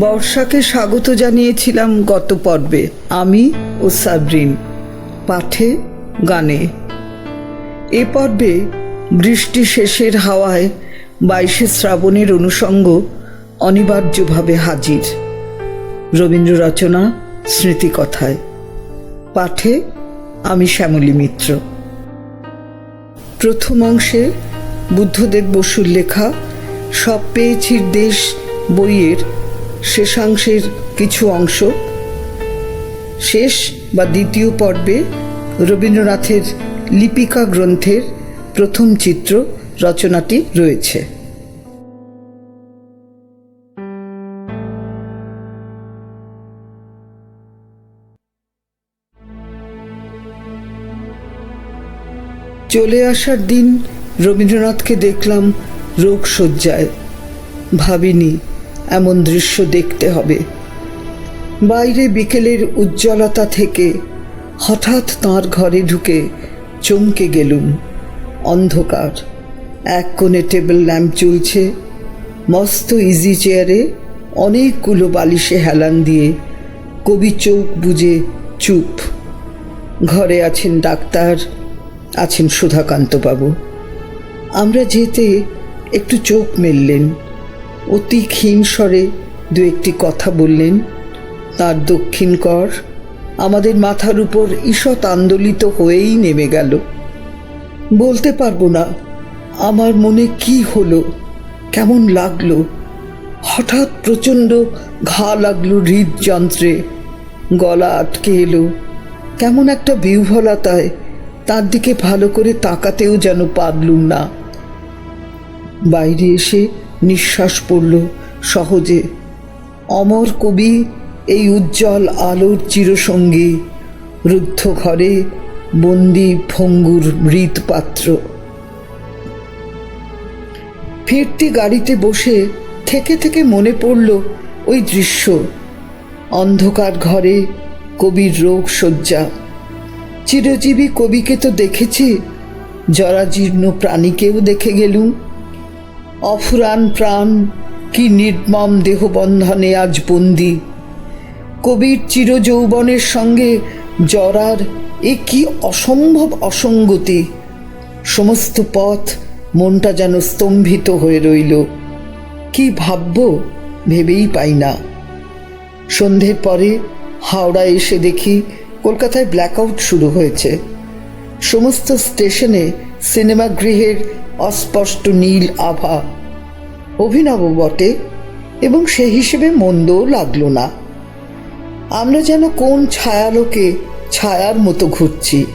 বর্ষাকে স্বাগত জানিয়েছিলাম গত পর্বে, আমি ও সাবরিন। পাঠে, গানে। এ পর্বে বৃষ্টি শেষের হাওয়ায় বাইশে শ্রাবণের অনুষঙ্গ অনিবার্যভাবে হাজির। রবীন্দ্র রচনা, স্মৃতিকথায়। পাঠে, আমি শ্যামলী মিত্র। প্রথম অংশে বুদ্ধদেব বসুর লেখা, সব পেয়েছির দেশ বইয়ের শেষাংশের কিছু অংশ। শেষ বা দ্বিতীয় পর্বে রবীন্দ্রনাথের লিপিকা গ্রন্থের প্রথম চিত্র রচনাটি রয়েছে। চলে আসার দিন রবীন্দ্রনাথকে দেখলাম রোগ রোগশয্যায়, ভাবিনি। এমন দৃশ্য দেখতে হবে। বাইরে বিকেলের উজ্জ্বলতা থেকে হঠাৎ তাঁর ঘরে ঢুকে চমকে গেলুম। অন্ধকার। এক কোণে টেবিল ল্যাম্প চলছে। মস্ত ইজি চেয়ারে অনেকগুলো বালিশে হেলান দিয়ে কবি চোখ বুজে চুপ। ঘরে আছেন ডাক্তার, আছেন সুধাকান্তবাবু। আমরা যেতে একটু চোখ মেললেন। অতি ক্ষীণ স্বরে দু একটি কথা বললেন, তার দক্ষিণ কর আমাদের মাথার উপর ঈষৎ আন্দোলিত হয়েই নেমে গেল। বলতে পারব না আমার মনে কি হলো, কেমন লাগল। হঠাৎ প্রচণ্ড ঘা লাগল হৃদযন্ত্রে। গলা আটকে এলো, কেমন একটা বিহ্বলতায় তার দিকে ভালো করে তাকাতেও যেন পারলুম না। বাইরে এসে নিঃশ্বাস পড়ল সহজে। অমর কবি এই উজ্জ্বল আলোর চিরসঙ্গী রুদ্ধ ঘরে বন্দি ভঙ্গুর মৃৎপাত্র। ফিরতি গাড়িতে বসে থেকে থেকে মনে পড়ল ওই দৃশ্য। অন্ধকার ঘরে কবির রোগ শয্যা। চিরজীবী কবিকে তো দেখেছি, জরাজীর্ণ প্রাণীকেও দেখে গেলুম। অফুরান প্রাণ, কি নির্মম দেহবন্ধনে আজ বন্দি। কবির চিরযৌবনের সঙ্গে জরার এ কি অসম্ভব অসঙ্গতি। সমস্ত পথ মনটা যেন স্তম্ভিত হয়ে রইল। কি ভাবব ভেবেই পাই না। সন্ধ্যের পরে হাওড়া এসে দেখি কলকাতায় ব্ল্যাকআউট শুরু হয়েছে। সমস্ত স্টেশনে সিনেমা গৃহের অস্পষ্ট নীল আভা। অভিনব বটে, এবং সে হিসেবে মন্দও লাগল না। আমরা যেন কোন ছায়ালোকে ছায়ার মতো ঘুরছি।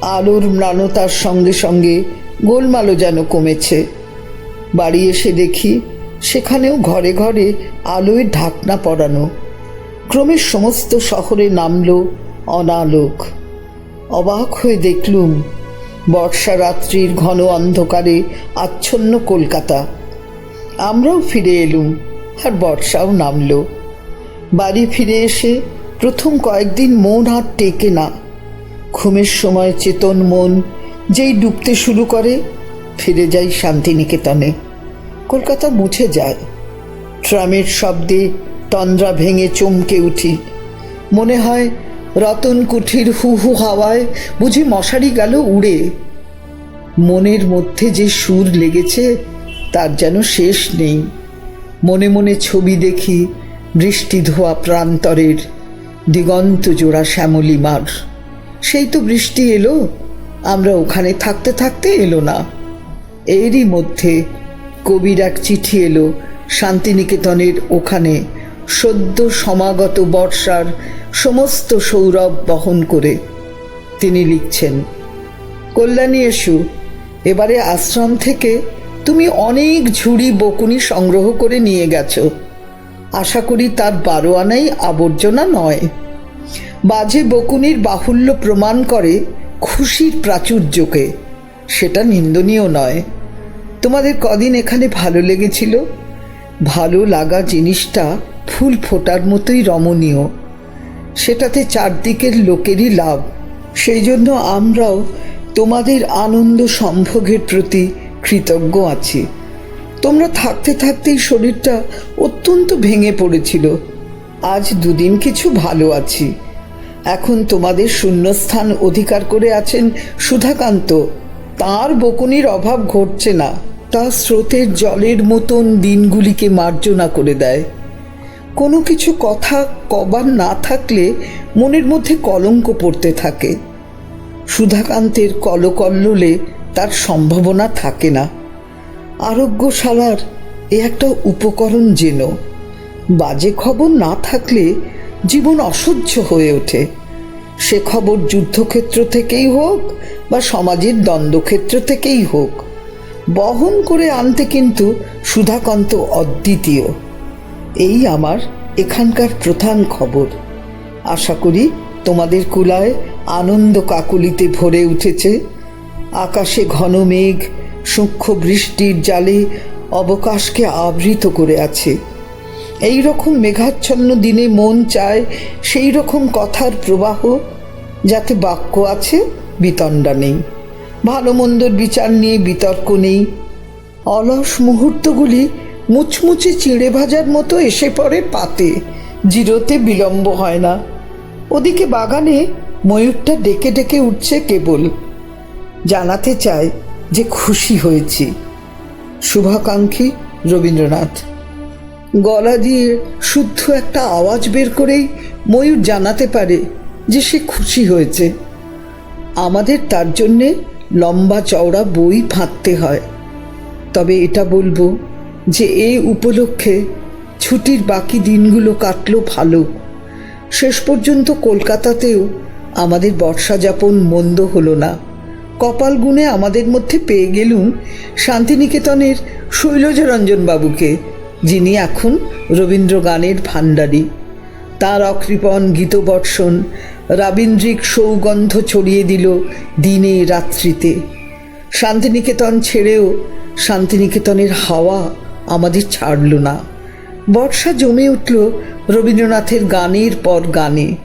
আলোর ম্লানতার সঙ্গে সঙ্গে গোলমালও যেন কমেছে। বাড়ি এসে দেখি, সেখানেও ঘরে ঘরে আলোয় ঢাকনা পড়ানো ক্রমে সমস্ত শহরে নামল অনালোক। অবাক হয়ে দেখলুম বর্ষা রাত্রির ঘন অন্ধকারে আচ্ছন্ন কলকাতা। আমরাও ফিরে এলুম, আর বর্ষাও নামল। বাড়ি ফিরে এসে প্রথম কয়েকদিন মন আর টেকে না। ঘুমের সময় চেতন মন যেই ডুবতে শুরু করে, ফিরে যাই শান্তিনিকেতনে। কলকাতা মুছে যায়। ট্রামের শব্দে তন্দ্রা ভেঙে চমকে উঠি। মনে হয় রতন কুঠির হু হু হাওয়ায় বুঝি মশারি গেল উড়ে। মনের মধ্যে যে সুর লেগেছে, তার যেন শেষ নেই। মনে মনে ছবি দেখি বৃষ্টি ধোয়া প্রান্তরের দিগন্ত জোড়া শ্যামলিমার সেই তো বৃষ্টি এলো, আমরা ওখানে থাকতে থাকতে এলো না। এরই মধ্যে কবির এক চিঠি এলো শান্তিনিকেতনের ওখানে সদ্য সমাগত বর্ষার সমস্ত সৌরভ বহন করে তিনি লিখছেন, কল্যাণী এসু, এবারে আশ্রম থেকে তুমি অনেক ঝুড়ি বকুনি সংগ্রহ করে নিয়ে গেছো। আশা করি তার বারো আনাই আবর্জনা নয়। বাজে বকুনির বাহুল্য প্রমাণ করে খুশির প্রাচুর্যকে। সেটা নিন্দনীয় নয়। তোমাদের কদিন এখানে ভালো লেগেছিল? ভালো লাগা জিনিসটা ফুল ফোটার মতোই রমণীয়। সেটাতে চারদিকের লোকেরই লাভ। সেই জন্য আমরাও তোমাদের আনন্দ সম্ভোগের প্রতি কৃতজ্ঞ আছি। তোমরা থাকতে থাকতেই শরীরটা অত্যন্ত ভেঙে পড়েছিল। আজ দুদিন কিছু ভালো আছি। এখন তোমাদের শূন্যস্থান অধিকার করে আছেন সুধাকান্ত। তার বকুনির অভাব ঘটছে না। তা স্রোতের জলের মতন দিনগুলিকে মার্জনা করে দেয়। কোনো কিছু কথা কবার না থাকলে মনের মধ্যে কলঙ্ক পড়তে থাকে। সুধাকান্তের কলকল্লোলে তার সম্ভাবনা থাকে না। আরোগ্যশালার এ একটা উপকরণ যেন। বাজে খবর না থাকলে জীবন অসহ্য হয়ে ওঠে। সে খবর যুদ্ধক্ষেত্র থেকেই হোক বা সমাজের দ্বন্দ্বক্ষেত্র থেকেই হোক। বহন করে আনতে কিন্তু সুধাকান্ত অদ্বিতীয়। এই আমার এখানকার প্রধান খবর। আশা করি তোমাদের কুলায় আনন্দ কাকুলিতে ভরে উঠেছে। আকাশে ঘন মেঘ, সূক্ষ্ম বৃষ্টির জালে অবকাশকে আবৃত করে আছে। এই রকম মেঘাচ্ছন্ন দিনে মন চায় সেই রকম কথার প্রবাহ, যাতে বাক্য আছে বিতণ্ডা নেই। ভালো মন্দর বিচার নিয়ে বিতর্ক নেই। অলস মুহূর্তগুলি মুচমুচে চিড়ে ভাজার মতো এসে পড়ে পাতে। জিরোতে বিলম্ব হয় না। ওদিকে বাগানে ময়ূরটা ডেকে ডেকে উঠছে কেবল। জানাতে চায় যে খুশি হয়েছি। শুভাকাঙ্ক্ষী রবীন্দ্রনাথ। গলা দিয়ে শুদ্ধ একটা আওয়াজ বের করেই ময়ূর জানাতে পারে যে সে খুশি হয়েছে। আমাদের তার জন্যে লম্বা চওড়া বই ফাঁকতে হয়। তবে এটা বলব যে এই উপলক্ষে ছুটির বাকি দিনগুলো কাটলো ভালো। শেষ পর্যন্ত কলকাতাতেও আমাদের বর্ষা যাপন মন্দ হলো না। কপাল গুণে আমাদের মধ্যে পেয়ে গেলুম শান্তিনিকেতনের শৈলজরঞ্জন বাবুকে যিনি এখন রবীন্দ্র গানের ভাণ্ডারী। তার অকৃপণ গীতবর্ষণ রাবীন্দ্রিক সৌগন্ধ ছড়িয়ে দিল দিনে রাত্রিতে। শান্তিনিকেতন ছেড়েও শান্তিনিকেতনের হাওয়া আমাদের ছাড়ল না। বর্ষা জমে উঠল রবীন্দ্রনাথের গানের পর গানে।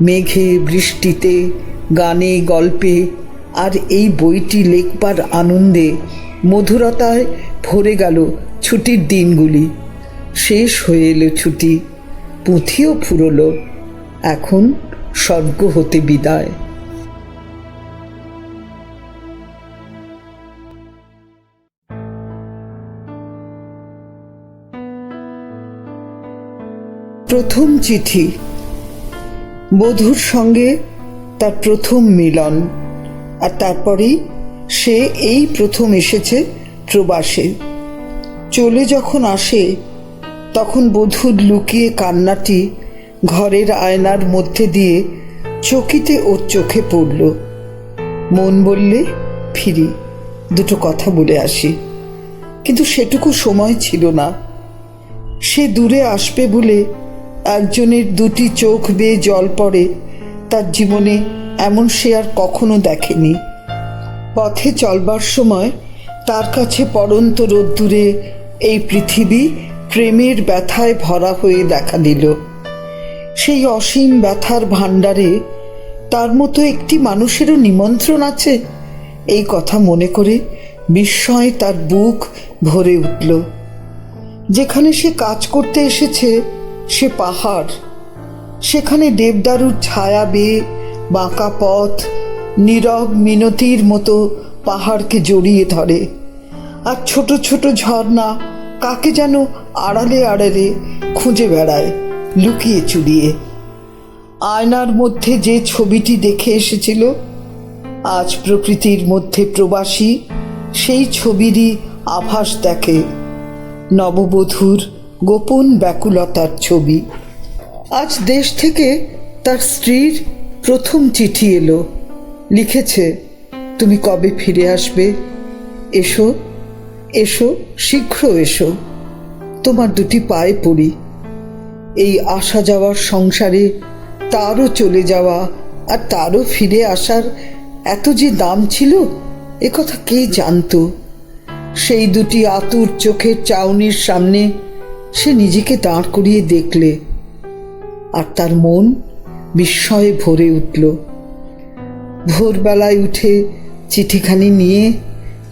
মেঘে, বৃষ্টিতে, গানে, গল্পে, আর এই বইটি লেখবার আনন্দে মধুরতায় ভরে গেল ছুটির দিনগুলি। শেষ হয়ে এলো ছুটি, পুঁথিও ফুরলো। এখন স্বর্গ হতে বিদায়। প্রথম চিঠি। বধুর সঙ্গে তার প্রথম মিলন। আর তারপরেই সে এই প্রথম এসেছে প্রবাসে। চলে যখন আসে, তখন বধুর লুকিয়ে কান্নাটি ঘরের আয়নার মধ্যে দিয়ে চকিতে ওর চোখে পড়ল। মন বললে, ফিরি, দুটো কথা বলে আসি। কিন্তু সেটুকু সময় ছিল না। সে দূরে আসবে বলে একজনের দুটি চোখ বেয়ে জল পড়ে, তার জীবনে এমন সে আর কখনো দেখেনি। পথে চলবার সময় তার কাছে পড়ন্ত রোদ্দুরে এই পৃথিবী প্রেমের ব্যথায় ভরা হয়ে দেখা দিল। সেই অসীম ব্যথার ভাণ্ডারে তার মতো একটি মানুষেরও নিমন্ত্রণ আছে, এই কথা মনে করে বিস্ময় তার বুক ভরে উঠল। যেখানে সে কাজ করতে এসেছে সে পাহাড়। সেখানে দেবদারুর ছায়া বেয়ে বাঁকা পথ, নীরব মিনতির মতো পাহাড়কে জড়িয়ে ধরে। আর ছোট ছোট ঝর্ণা কাকে যেন আড়ালে আড়ালে খুঁজে বেড়ায়, লুকিয়ে চুরিয়ে। আয়নার মধ্যে যে ছবিটি দেখে এসেছিল, আজ প্রকৃতির মধ্যে প্রবাসী, সেই ছবিরই আভাস দেখে। নববধূর গোপন ব্যাকুলতার ছবি। আজ দেশ থেকে তার স্ত্রীর প্রথম চিঠি এলো। লিখেছে, তুমি কবে ফিরে আসবে? এসো এসো, শীঘ্র এসো। তোমার দুটি পায়ে পড়ি। এই আসা যাওয়ার সংসারে তারও চলে যাওয়া আর তারও ফিরে আসার এত যে দাম ছিল, এ কথা কে জানতো? সেই দুটি আতুর চোখের চাউনির সামনে সে নিজেকে দাঁড় করিয়ে দেখলে আর তার মন বিস্ময়ে ভরে উঠল। ভোরবেলায় উঠে চিঠিখানি নিয়ে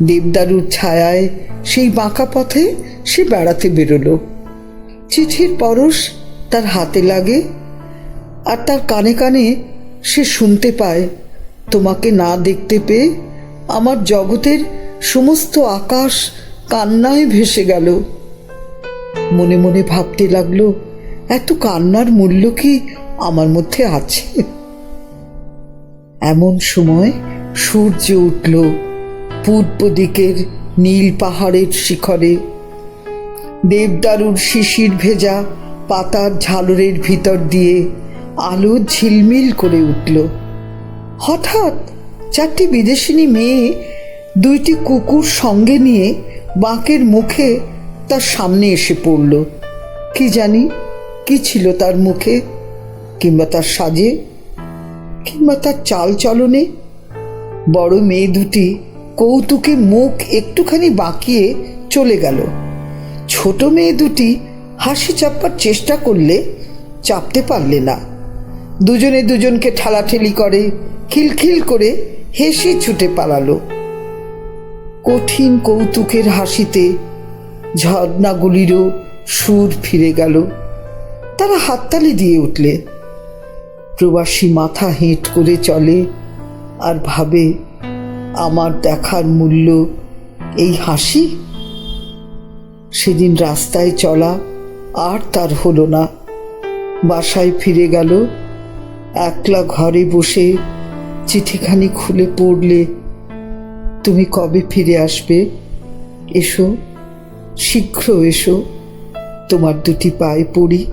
দেবদারুর ছায়ায় সেই বাঁকা পথে সে বেড়াতে বেরোলো। চিঠির পরশ তার হাতে লাগে আর তার কানে কানে সে শুনতে পায়, তোমাকে না দেখতে পেয়ে আমার জগতের সমস্ত আকাশ কান্নায় ভেসে গেল। মনে মনে ভাবতে লাগল, এত কান্নার মূল্য কি আমার মধ্যে আছে? এমন সময় সূর্য উঠল, পূর্ব দিকের নীল পাহাড়ের শিখরে। দেবদারুর শিশির ভেজা পাতার ঝালরের ভিতর দিয়ে আলো ঝিলমিল করে উঠল। হঠাৎ চারটি বিদেশিনী মেয়ে দুইটি কুকুর সঙ্গে নিয়ে বাঁকের মুখে তার সামনে এসে পড়ল। কি জানি কি ছিল তার মুখে, কিংবা তার সাজে, কিংবা তার চাল চলনে। বড় মেয়ে দুটি কৌতুকে মুখ একটুখানি বাঁকিয়ে চলে গেল। ছোট মেয়ে দুটি হাসি চাপবার চেষ্টা করলে চাপতে পারলে না। দুজনে দুজনকে ঠেলাঠেলি করে, খিলখিল করে হেসে ছুটে পালালো। কঠিন কৌতুকের হাসিতে ঝর্ণাগুলিরও সুর ফিরে গেল। তারা হাততালি দিয়ে উঠলে। প্রবাসী মাথা হেঁট করে চলে আর ভাবে, আমার দেখার মূল্য এই হাসি? সেদিন রাস্তায় চলা আর তার হলো না। বাসায় ফিরে গেল। একলা ঘরে বসে চিঠিখানি খুলে পড়লে, তুমি কবে ফিরে আসবে? এসো। শীঘ্র এসো তোমার দুটি পায়ে পড়ি।